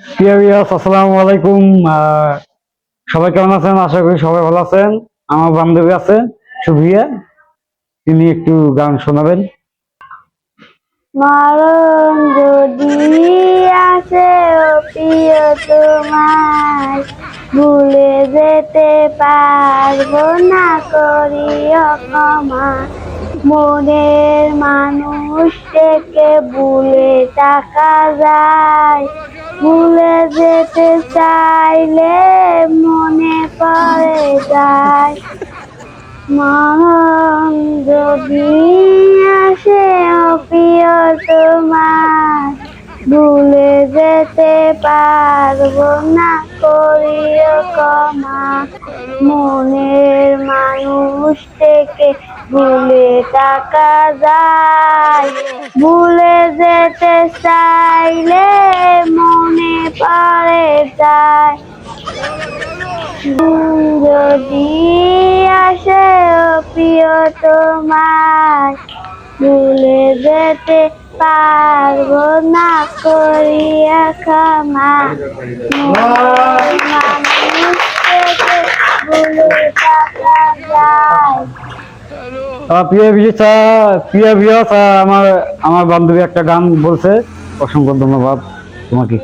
আসসালামু আলাইকুম। সবাই কেমন আছেন? আশা করি সবাই ভালো আছেন। আমার বান্ধবী আছে সুভিয়া তিনি একটু গান শোনাবেন। মরণ যদি আসে তোমার, ভুলে যেতে পারব না করিও ক্ষমা। মনের মানুষটাকে ভুলে টাকা যায়। ভুলে যেতে চাইলে মনে পড়ে যায়। মরণ যদি আসে প্রিয় তোমার, ভুলে যেতে পারব না, করিও কমা মনের মানুষ থেকে ভুলে টাকা যায়। ভুলে যেতে চাইলে মনে যায়। যদি আসে প্রিয় তোমার ভুলে যেতে পারব না করিয়া ক্ষমা। থাকা যায় আহ, প্রিয় প্রিয় ভিউয়ার্স আমার আমার বান্ধবী একটা গান বলছে। অসংখ্য ধন্যবাদ তোমাকে।